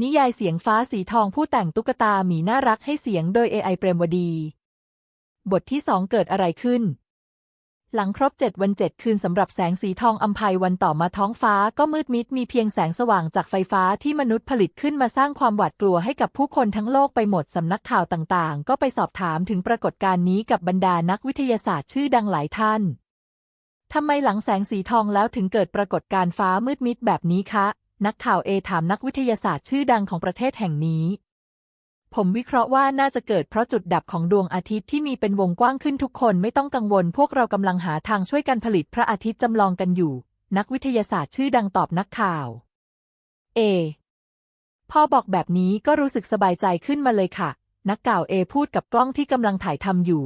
นิยายเสียงฟ้าสีทองผู้แต่งตุ๊กตาหมีน่ารักให้เสียงโดย AI เปรมวดี บทที่สองเกิดอะไรขึ้น หลังครบเจ็ดวันเจ็ดคืนสำหรับแสงสีทองอัมภัยวันต่อมาท้องฟ้าก็มืดมิดมีเพียงแสงสว่างจากไฟฟ้าที่มนุษย์ผลิตขึ้นมาสร้างความหวาดกลัวให้กับผู้คนทั้งโลกไปหมดสำนักข่าวต่างๆ ก็ไปสอบถามถึงปรากฏการณ์นี้กับบรรดานักวิทยาศาสตร์ชื่อดังหลายท่านทำไมหลังแสงสีทองแล้วถึงเกิดปรากฏการณ์ฟ้ามืดมิดแบบนี้คะ นักข่าวเอถามนักวิทยาศาสตร์ชื่อดังของประเทศแห่งนี้ ผมวิเคราะห์ว่าน่าจะเกิดเพราะจุดดับของดวงอาทิตย์ที่มีเป็นวงกว้างขึ้นทุกคนไม่ต้องกังวล พวกเรากำลังหาทางช่วยกันผลิตพระอาทิตย์จำลองกันอยู่ นักวิทยาศาสตร์ชื่อดังตอบนักข่าว เอพ่อบอกแบบนี้ก็รู้สึกสบายใจขึ้นมาเลยค่ะ นักข่าวเอพูดกับกล้องที่กำลังถ่ายทำอยู่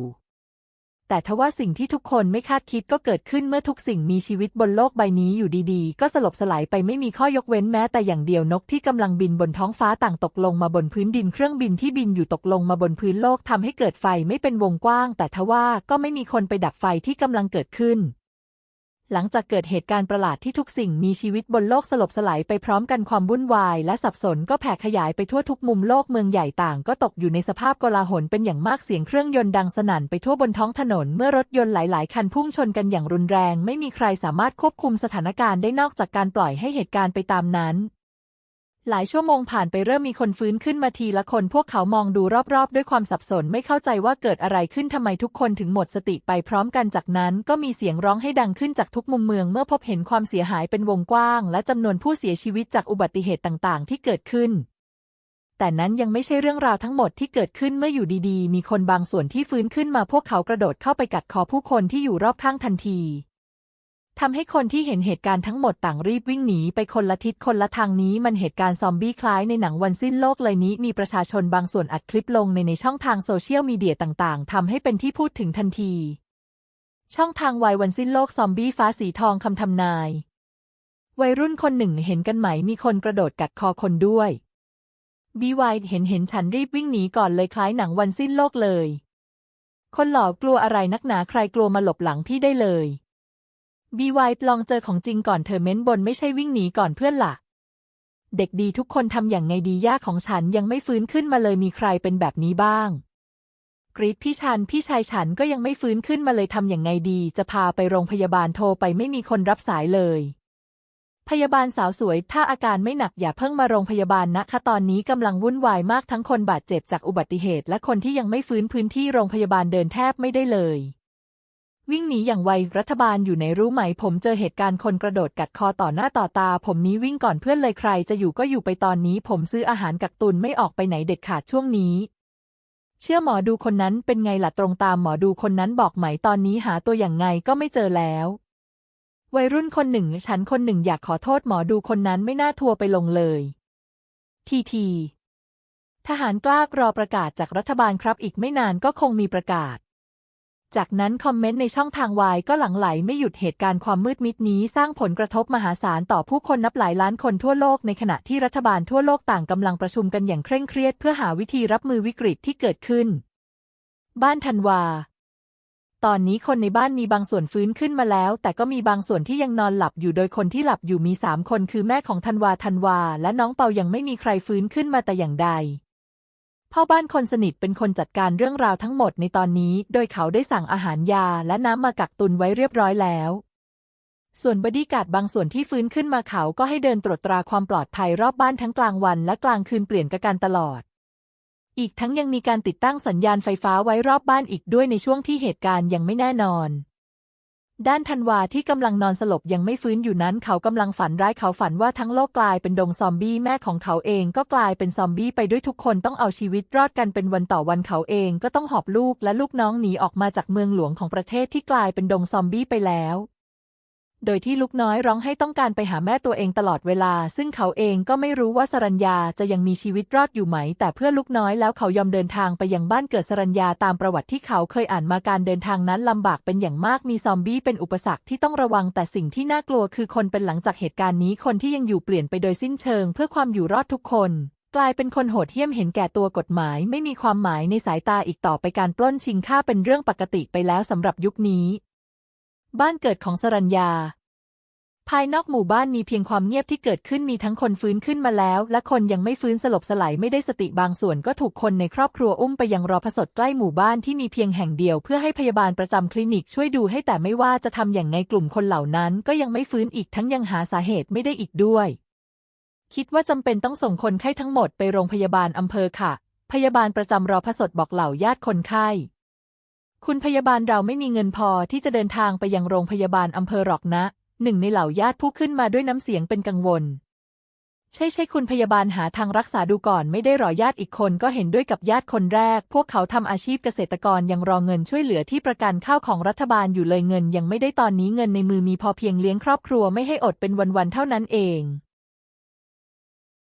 แต่ทว่าสิ่งที่ทุกคนไม่คาดคิดก็เกิดขึ้นเมื่อทุกสิ่งมีชีวิตบนโลกใบนี้อยู่ดีๆ ก็สลบสลายไปไม่มีข้อยกเว้นแม้แต่อย่างเดียวนกที่กำลังบินบนท้องฟ้าต่างตกลงมาบนพื้นดินเครื่องบินที่บินอยู่ตกลงมาบนพื้นโลกทำให้เกิดไฟไม่เป็นวงกว้าง แต่ทว่าก็ไม่มีคนไปดับไฟที่กำลังเกิดขึ้น หลังจากเกิดเหตุการณ์ประหลาดที่ทุกสิ่งมีชีวิตบนโลกสลบสลายไปพร้อมกันความวุ่นวาย และสับสนก็แผ่ขยายไปทั่วทุกมุมโลกเมืองใหญ่ต่าง ก็ตกอยู่ในสภาพโกลาหลเป็นอย่างมากเสียงเครื่องยนต์ดังสนั่นไปทั่วบนท้องถนนเมื่อรถยนต์หลาย ๆ คันพุ่งชนกันอย่างรุนแรง ไม่มีใครสามารถควบคุมสถานการณ์ได้นอกจากการปล่อยให้เหตุการณ์ไปตามนั้น หลายชั่วโมงผ่านไปเริ่มมีคนฟื้นขึ้นมาทีละคนพวกเขามองดูรอบๆ ด้วยความสับสนไม่เข้าใจว่าเกิดอะไรขึ้นทำไมทุกคนถึงหมดสติไปพร้อมกันจากนั้นก็มีเสียงร้องให้ดังขึ้นจากทุกมุมเมืองเมื่อพบเห็นความเสียหายเป็นวงกว้าง และจำนวนผู้เสียชีวิตจากอุบัติเหตุต่างๆ ที่เกิดขึ้น แต่นั้นยังไม่ใช่เรื่องราวทั้งหมดที่เกิดขึ้นเมื่ออยู่ดีๆ มีคนบางส่วนที่ฟื้นขึ้นมาพวกเขากระโดดเข้าไปกัดคอผู้คนที่อยู่รอบข้างทันที ทำให้คนที่เห็นเหตุการณ์ทั้งหมดต่างรีบวิ่งหนีไปคนละทิศคนละทางนี้มันเหตุการณ์ซอมบี้คล้ายในหนังวันสิ้นโลกเลยนี้ มีประชาชนบางส่วนอัดคลิปลงในในช่องทางโซเชียลมีเดียต่างๆทำให้เป็นที่พูดถึงทันที ช่องทางวัยวันสิ้นโลกซอมบี้ฟ้าสีทองคำทำนาย วัยรุ่นคนหนึ่งเห็นกันไหมมีคนกระโดดกัดคอคนด้วยบีวายเห็นเห็นฉันรีบวิ่งหนีก่อนเลยคล้ายหนังวันสิ้นโลกเลย คนหล่อกลัวอะไรนักหนาใครกลัวมาหลบหลังพี่ได้เลย บีไวายลองเจอของจริงก่อนเธอเม้นบนไม่ใช่วิ่งหนีก่อนเพื่อนละ่ะ เด็กดีทุกคนทำอย่างไงดีย่าของฉันยังไม่ฟื้นขึ้นมาเลยมีใครเป็นแบบนี้บ้าง กรีดพี่ชันพี่ชายฉันก็ยังไม่ฟื้นขึ้นมาเลยทำอย่างไงดี จะพาไปโรงพยาบาลโทรไปไม่มีคนรับสายเลย พยาบาลสาวสวย ถ้าอาการไม่หนักอย่าเพิ่งมาโรงพยาบาลนะคะตอนนี้กำลังวุ่นวายมากทั้งคนบาดเจ็บจากอุบัติเหตุ และคนที่ยังไม่ฟื้นพื้นที่โรงพยาบาลเดินแทบไม่ได้เลย วิ่งหนีอย่างไวรัฐบาลอยู่ในรู้ไหม ผมเจอเหตุการณ์คนกระโดดกัดคอต่อหน้าต่อตา ผมนี้วิ่งก่อนเพื่อนเลยใคร จะอยู่ก็อยู่ไปตอนนี้ ผมซื้ออาหารกักตุนไม่ออกไปไหนเด็ดขาดช่วงนี้ เชื่อหมอดูคนนั้นเป็นไงล่ะตรงตามหมอดูคนนั้นบอกไหมตอนนี้หาตัวอย่างไงก็ไม่เจอแล้ววัยรุ่นคนหนึ่ง ฉันคนหนึ่งอยากขอโทษหมอดูคนนั้นไม่น่าทัวไปลงเลย ทีที ทหารกล้ารอประกาศจากรัฐบาลครับอีกไม่นานก็คงมีประกาศ จากนั้นคอมเมนต์ในช่องทางวายก็หลั่งไหลไม่หยุดเหตุการณ์ความมืดมิดนี้ สร้างผลกระทบมหาศาลต่อผู้คนนับหลายล้านคนทั่วโลกในขณะที่รัฐบาลทั่วโลกต่างกำลังประชุมกันอย่างเคร่งเครียดเพื่อหาวิธีรับมือวิกฤตที่เกิดขึ้น บ้านธันวา ตอนนี้คนในบ้านมีบางส่วนฟื้นขึ้นมาแล้ว แต่ก็มีบางส่วนที่ยังนอนหลับอยู่โดยคนที่หลับอยู่มีสามคนคือแม่ของธันวาธันวา และน้องเปายังไม่มีใครฟื้นขึ้นมาแต่อย่างใด พ่อบ้านคนสนิทเป็นคนจัดการเรื่องราวทั้งหมดในตอนนี้ โดยเขาได้สั่งอาหารยาและน้ำมากักตุนไว้เรียบร้อยแล้ว ส่วนบอดี้การ์ดบางส่วนที่ฟื้นขึ้นมาเขาก็ให้เดินตรวจตราความปลอดภัยรอบบ้านทั้งกลางวันและกลางคืนเปลี่ยนกะการตลอด อีกทั้งยังมีการติดตั้งสัญญาณไฟฟ้าไว้รอบบ้านอีกด้วยในช่วงที่เหตุการณ์ยังไม่แน่นอน ด้านธันวาที่กำลังนอนสลบยังไม่ฟื้นอยู่นั้น เขากำลังฝันร้ายเขาฝันว่าทั้งโลกกลายเป็นดงซอมบี้แม่ของเขาเองก็กลายเป็นซอมบี้ไปด้วยทุกคนต้องเอาชีวิตรอดกันเป็นวันต่อวันเขาเองก็ต้องหอบลูกและลูกน้องหนีออกมาจากเมืองหลวงของประเทศที่กลายเป็นดงซอมบี้ไปแล้ว โดยที่ลูกน้อยร้องให้ต้องการไปหาแม่ตัวเองตลอดเวลา ซึ่งเขาเองก็ไม่รู้ว่าสรัญญาจะยังมีชีวิตรอดอยู่ไหม แต่เพื่อลูกน้อยแล้วเขายอมเดินทางไปยังบ้านเกิดสรัญญาตามประวัติที่เขาเคยอ่านมาการเดินทางนั้นลำบากเป็นอย่างมากมีซอมบี้เป็นอุปสรรคที่ต้องระวัง แต่สิ่งที่น่ากลัวคือคนเป็นหลังจากเหตุการณ์นี้คนที่ยังอยู่เปลี่ยนไปโดยสิ้นเชิง เพื่อความอยู่รอดทุกคนกลายเป็นคนโหดเหี้ยมเห็นแก่ตัวกฎหมาย ไม่มีความหมายในสายตาอีกต่อไปการปล้นชิงฆ่าเป็นเรื่องปกติไปแล้วสำหรับยุคนี้ บ้านเกิดของสรัญญา ภายนอกหมู่บ้านมีเพียงความเงียบที่เกิดขึ้นมีทั้งคนฟื้นขึ้นมาแล้ว และคนยังไม่ฟื้นสลบสลายไม่ได้สติบางส่วนก็ถูกคนในครอบครัวอุ้มไปยังรอพสดใกล้หมู่บ้านที่มีเพียงแห่งเดียวเพื่อให้พยาบาลประจำคลินิกช่วยดูให้แต่ไม่ว่าจะทำอย่างไงกลุ่มคนเหล่านั้น ก็ยังไม่ฟื้นอีกทั้งยังหาสาเหตุไม่ได้อีกด้วย คิดว่าจำเป็นต้องส่งคนไข้ทั้งหมดไปโรงพยาบาลอำเภอค่ะ พยาบาลประจำรอพสดบอกเหล่าญาติคนไข้ คุณพยาบาลเราไม่มีเงินพอที่จะเดินทางไปยังโรงพยาบาลอำเภอหรอกนะ หนึ่งในเหล่าญาติผู้ขึ้นมาด้วยน้ำเสียงเป็นกังวล ใช่ใช่คุณพยาบาลหาทางรักษาดูก่อนไม่ได้หรอญาติอีกคนก็เห็นด้วยกับญาติคนแรก พวกเขาทำอาชีพเกษตรกรยังรอเงินช่วยเหลือที่ประกันข้าวของรัฐบาลอยู่เลยเงิน ยังไม่ได้ตอนนี้เงินในมือมีพอเพียงเลี้ยงครอบครัวไม่ให้อดเป็นวันๆเท่านั้นเอง